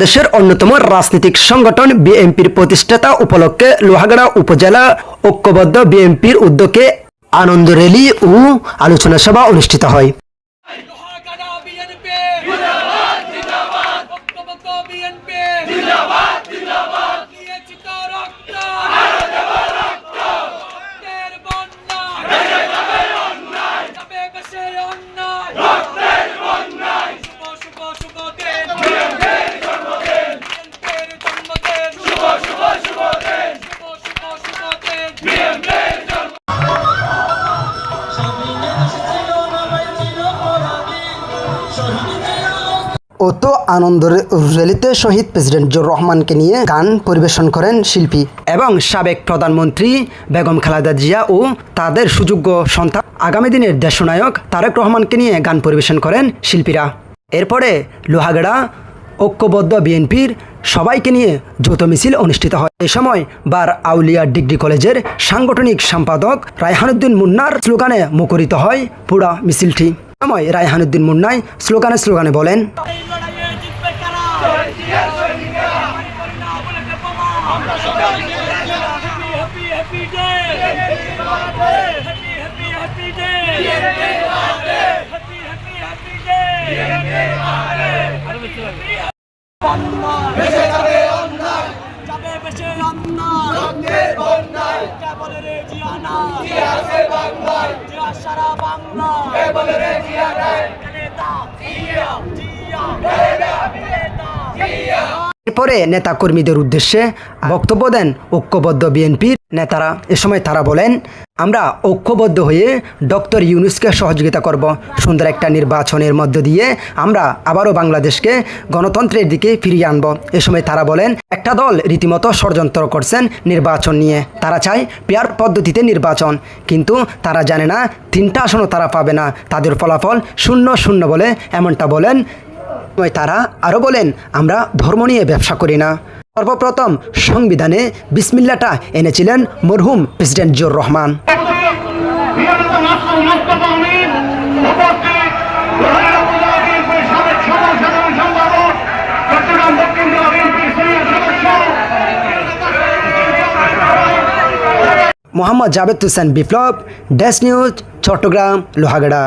দেশের অন্যতম রাজনৈতিক সংগঠন বিএনপির প্রতিষ্ঠাতা উপলক্ষে লোহাগড়া উপজেলা ঐক্যবদ্ধ বিএনপির উদ্যোগে আনন্দ র্যালি ও আলোচনা সভা অনুষ্ঠিত হয়। অত আনন্দ র্যালিতে শহীদ প্রেসিডেন্ট জিয়াউর রহমানকে নিয়ে গান পরিবেশন করেন শিল্পী এবং সাবেক প্রধানমন্ত্রী বেগম খালেদা জিয়া ও তাদের সুযোগ্য সন্তান। আগামী দিনের দেশনায়ক তারেক রহমানকে নিয়ে গান পরিবেশন করেন শিল্পীরা। এরপরে লোহাগড়া, ঐক্যবদ্ধ বিএনপির সবাইকে নিয়ে যৌথ মিছিল অনুষ্ঠিত হয়। এ সময় বার আউলিয়া ডিগ্রি কলেজের সাংগঠনিক সম্পাদক রায়হানুদ্দিন মুন্নার স্লোগানে মুখরিত হয় পুরা মিছিলটি। এ সময় রায়হানুদ্দিন মুন্নাই স্লোগানে স্লোগানে বলেন। এই লড়াইয়ে জিতবে কারা আমি করি না বলে happy day. আরও বেশি লাগবে। যাবে বেশে অন্যায়। কে বলে রে জিয়া সারা নেতা, জিয়া, জিয়া। নেতা, এরপরে নেতা কর্মীদের উদ্দেশ্যে বক্তব্য দেন ঐক্যবদ্ধ বিএনপির নেতারা। এ সময় তারা বলেন, আমরা ঐক্যবদ্ধ হয়ে ডক্টর ইউনুসকে সহযোগিতা করব। সুন্দর একটা নির্বাচনের মধ্য দিয়ে আমরা আবারও বাংলাদেশকে গণতন্ত্রের দিকে ফিরিয়ে আনব। এ সময় তারা বলেন, একটা দল রীতিমতো ষড়যন্ত্র করছেন নির্বাচন নিয়ে। তারা চায় পেয়ার পদ্ধতিতে নির্বাচন। কিন্তু তারা জানে না, তিনটা আসনও তারা পাবে না। তাদের ফলাফল শূন্য শূন্য বলে এমনটা বলেন তারা আরও বলেন, আমরা ধর্ম নিয়ে ব্যবসা করি না। সর্বপ্রথম সংবিধানে বিসমিল্লাটা এনেছিলেন মরহুম president Ziaur Rahman. Mohammad Javed Hossain Biplob, dash news, Chattogram, Lohagara.